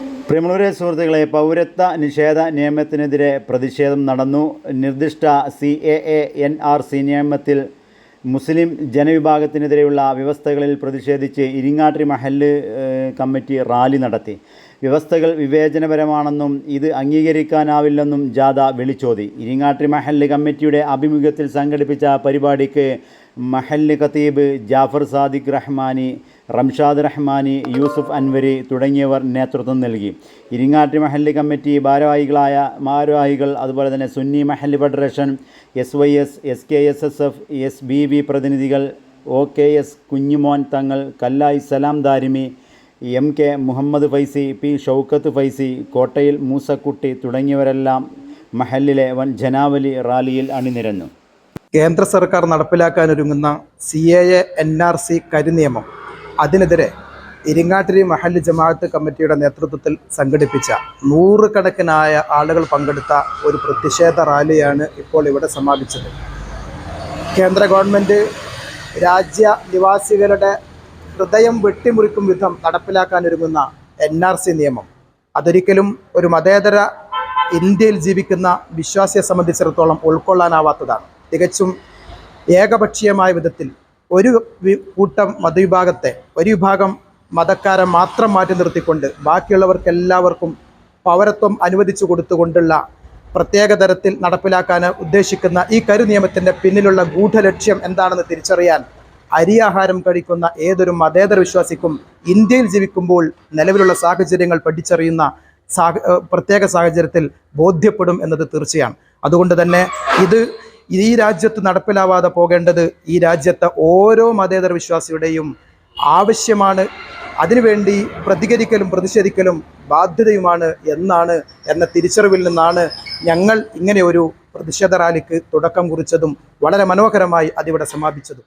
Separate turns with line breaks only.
പ്രിയമുള്ളവരെ സുഹൃത്തുക്കളെ പൗരത്വ നിഷേധ നിയമത്തിനെതിരെ പ്രതിഷേധം നടന്നു. നിർദ്ദിഷ്ട C A A N R C നിയമത്തിൽ മുസ്ലിം ജനവിഭാഗത്തിനെതിരെയുള്ള വ്യവസ്ഥകളിൽ പ്രതിഷേധിച്ച് ഇരിങ്ങാട്ടി മഹല്ല് കമ്മിറ്റി റാലി നടത്തി. വ്യവസ്ഥകൾ വിവേചനപരമാണെന്നും ഇത് അംഗീകരിക്കാനാവില്ലെന്നും ജാഥ വിളിച്ചോതി. ഇരിങ്ങാട്ടി മഹല്ല് കമ്മിറ്റിയുടെ ആഭിമുഖ്യത്തിൽ സംഘടിപ്പിച്ച പരിപാടിക്ക് മഹല്ല് ഖത്തീബ് ജാഫർ സാദിഖ് റഹ്മാനി റംഷാദ് റഹ്മാനി യൂസുഫ് അൻവരി തുടങ്ങിയവർ നേതൃത്വം നൽകി. ഇരിങ്ങാട്ടി മഹല്ല് കമ്മിറ്റി ഭാരവാഹികളായ ഭാരവാഹികൾ അതുപോലെ തന്നെ സുന്നി മഹല്ല് federation S Y S S K S S F S B V പ്രതിനിധികൾ O K S Kunjumon Thangal Kallayi Salam Darimi M K Muhammad Faizy P Shoukath Faizy Kottayil Moosakutty തുടങ്ങിയവരെല്ലാം മഹല്ലിലെ വൻ ജനാവലി റാലിയിൽ അണിനിരന്നു.
കേന്ദ്ര സർക്കാർ നടപ്പിലാക്കാനൊരുങ്ങുന്ന C A A N R കരിനിയമം അതിനെതിരെ ഇരിങ്ങാട്ടിരി മഹല്ല് ജമാഅത്ത് കമ്മിറ്റിയുടെ നേതൃത്വത്തിൽ സംഘടിപ്പിച്ച നൂറുകണക്കിനായ ആളുകൾ പങ്കെടുത്ത ഒരു പ്രതിഷേധ റാലിയാണ് ഇപ്പോൾ ഇവിടെ സമാപിച്ചത്. കേന്ദ്ര ഗവൺമെന്റ് രാജ്യ നിവാസികളുടെ ഹൃദയം വെട്ടിമുറിക്കും വിധം നടപ്പിലാക്കാനൊരുങ്ങുന്ന എൻ ആർ സി നിയമം. അതൊരിക്കലും ഒരു മതേതര ഇന്ത്യയിൽ ജീവിക്കുന്ന വിശ്വാസിയെ സംബന്ധിച്ചിടത്തോളം ഉൾക്കൊള്ളാനാവാത്തതാണ്. തികച്ചും ഏകപക്ഷീയമായ വിധത്തിൽ ഒരു കൂട്ടം മതവിഭാഗത്തെ ഒരു വിഭാഗം മതക്കാരെ മാത്രം മാറ്റി നിർത്തിക്കൊണ്ട് ബാക്കിയുള്ളവർക്ക് എല്ലാവർക്കും പൗരത്വം അനുവദിച്ചു കൊടുത്തുകൊണ്ടുള്ള പ്രത്യേക തരത്തിൽ നടപ്പിലാക്കാൻ ഉദ്ദേശിക്കുന്ന ഈ കരു നിയമത്തിന്റെ പിന്നിലുള്ള ഗൂഢലക്ഷ്യം എന്താണെന്ന് തിരിച്ചറിയാൻ അരിയാഹാരം കഴിക്കുന്ന ഏതൊരു മതേതര വിശ്വാസിക്കും ഇന്ത്യയിൽ ജീവിക്കുമ്പോൾ നിലവിലുള്ള സാഹചര്യങ്ങൾ പഠിച്ചറിയുന്ന സാഹ പ്രത്യേക സാഹചര്യത്തിൽ ബോധ്യപ്പെടും എന്നത് തീർച്ചയാണ്. അതുകൊണ്ട് തന്നെ ഇത് ഈ രാജ്യത്ത് നടപ്പിലാവാതെ പോകേണ്ടത് ഈ രാജ്യത്തെ ഓരോ മതേതര വിശ്വാസിയുടെയും ആവശ്യമാണ്. അതിനുവേണ്ടി പ്രതികരിക്കലും പ്രതിഷേധിക്കലും ബാധ്യതയുമാണ് എന്നാണ് എന്ന തിരിച്ചറിവിൽ നിന്നാണ് ഞങ്ങൾ ഇങ്ങനെ ഒരു പ്രതിഷേധ റാലിക്ക് തുടക്കം കുറിച്ചതും വളരെ മനോഹരമായി അതിവിടെ സമാപിച്ചതും.